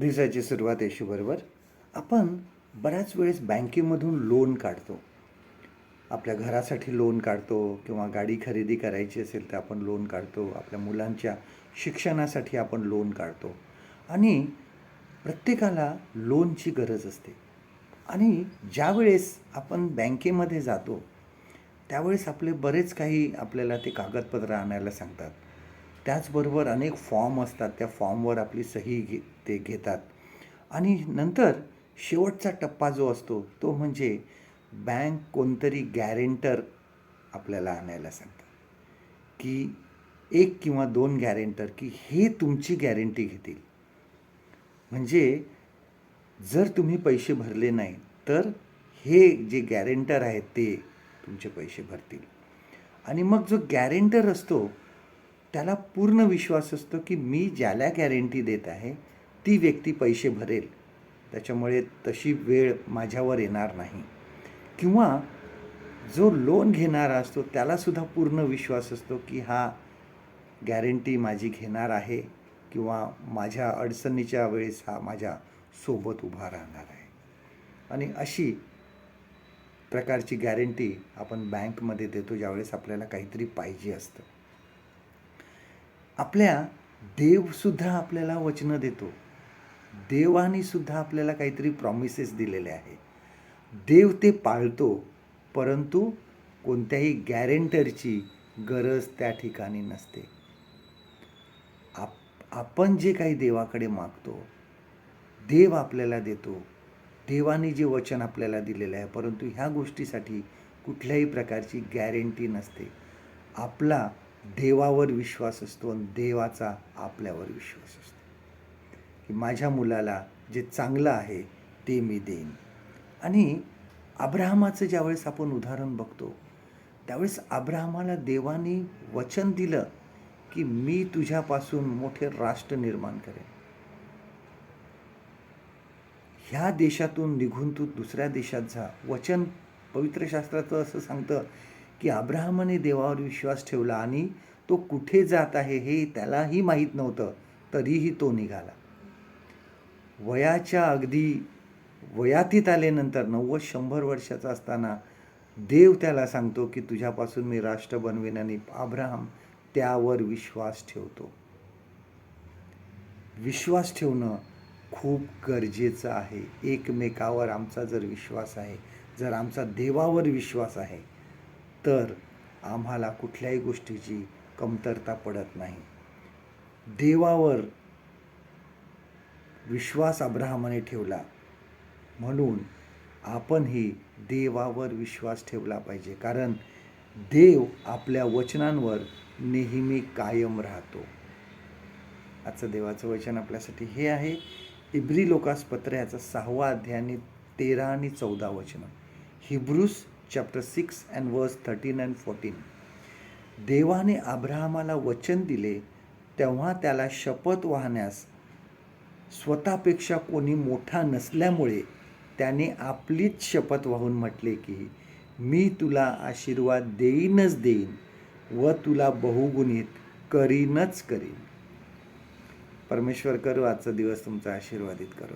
दिवसाची सुरुवात येशूबरोबर आपण बऱ्याच वेळेस बँकेमधून लोन काढतो. आपल्या घरासाठी लोन काढतो किंवा गाडी खरेदी करायची असेल तर आपण लोन काढतो. आपल्या मुलांच्या शिक्षणासाठी आपण लोन काढतो. आणि प्रत्येकाला लोनची गरज असते. आणि ज्यावेळेस आपण बँकेमध्ये जातो त्यावेळेस आपले बरेच काही आपल्याला ते कागदपत्र आणायला सांगतात. त्याचबरोबर अनेक फॉर्म असतात. त्या फॉर्मवर आपली सही घे ते घेतात. आणि नंतर शेवटचा टप्पा जो असतो तो म्हणजे बँक कोणतरी गॅरेंटर आपल्याला आणायला सांगतात. की एक किंवा दोन गॅरेंटर की हे तुमची गॅरंटी घेतील. म्हणजे जर तुम्ही पैसे भरले नाही तर हे जे गॅरेंटर आहेत ते तुमचे पैसे भरतील. आणि मग जो गॅरेंटर असतो त्याला पूर्ण विश्वास असतो की मी ज्याला गॅरंटी देत आहे ती व्यक्ती पैसे भरेल. त्याच्यामुळे तशी वेळ माझ्यावर येणार नाही. किंवा जो लोन घेणारा असतो त्यालासुद्धा पूर्ण विश्वास असतो की हा गॅरंटी माझी घेणार आहे किंवा माझ्या अडचणीच्या वेळेस हा माझ्या सोबत उभा राहणार आहे. आणि अशी प्रकारची गॅरंटी आपण बँकमध्ये देतो ज्यावेळेस आपल्याला काहीतरी पाहिजे असतं. आपल्या देवसुद्धा आपल्याला वचनं देतो. देवाने सुद्धा आपल्याला काहीतरी प्रॉमिसेस दिलेले आहे. देव ते पाळतो परंतु कोणत्याही गॅरेंटरची गरज त्या ठिकाणी नसते. आप आपण जे काही देवाकडे मागतो देव आपल्याला देतो. देवाने जे वचन आपल्याला दिलेलं आहे परंतु ह्या गोष्टीसाठी कुठल्याही प्रकारची गॅरंटी नसते. आपला देवावर विश्वास असतो आणि देवाचा आपल्यावर विश्वास असतो. की माझ्या मुलाला जे चांगलं आहे ते मी देईन. आणि अब्राहमाचं ज्यावेळेस आपण उदाहरण बघतो त्यावेळेस अब्राहमाला देवाने वचन दिलं की मी तुझ्यापासून मोठे राष्ट्र निर्माण करेन. ह्या देशातून निघून तू दुसऱ्या देशात जा. वचन पवित्र शास्त्राचं असं सांगतं की अब्राहमाने देवावर विश्वास ठेवला आणि तो कुठे जात आहे हे त्यालाही माहीत नव्हतं तरीही तो निघाला. वयाच्या अगदी वयातीत आल्यानंतर नव्वद शंभर वर्षाचा असताना देव त्याला सांगतो की तुझ्यापासून मी राष्ट्र बनवेन आणि अब्राहम त्यावर विश्वास ठेवतो. विश्वास ठेवणं खूप गरजेचं आहे. एकमेकावर आमचा जर विश्वास आहे जर आमचा देवावर विश्वास आहे तर आम्हाला कुठल्याही गोष्टीची कमतरता पडत नाही. देवावर विश्वास अब्राहमाने ठेवला. म्हणून आपणही देवावर विश्वास ठेवला पाहिजे. कारण देव आपल्या वचनांवर नेहमी कायम राहतो. आजचं देवाचं वचन आपल्यासाठी हे आहे. इब्री लोकास पत्र याचा सहावा अध्यायाने तेरा आणि चौदा वचन. Hebrews chapter six and verse thirteen and fourteen देवाने अब्राहमाला वचन दिले तेव्हा त्याला शपथ वाहण्यास स्वतःपेक्षा कोणी मोठा नसल्यामुळे त्याने आपलीच शपथ वाहून म्हटले की मी तुला आशीर्वाद देईनच देईन व तुला बहुगुणित करीनच करीन. परमेश्वर करू आजचा दिवस तुमचा आशीर्वादित करू.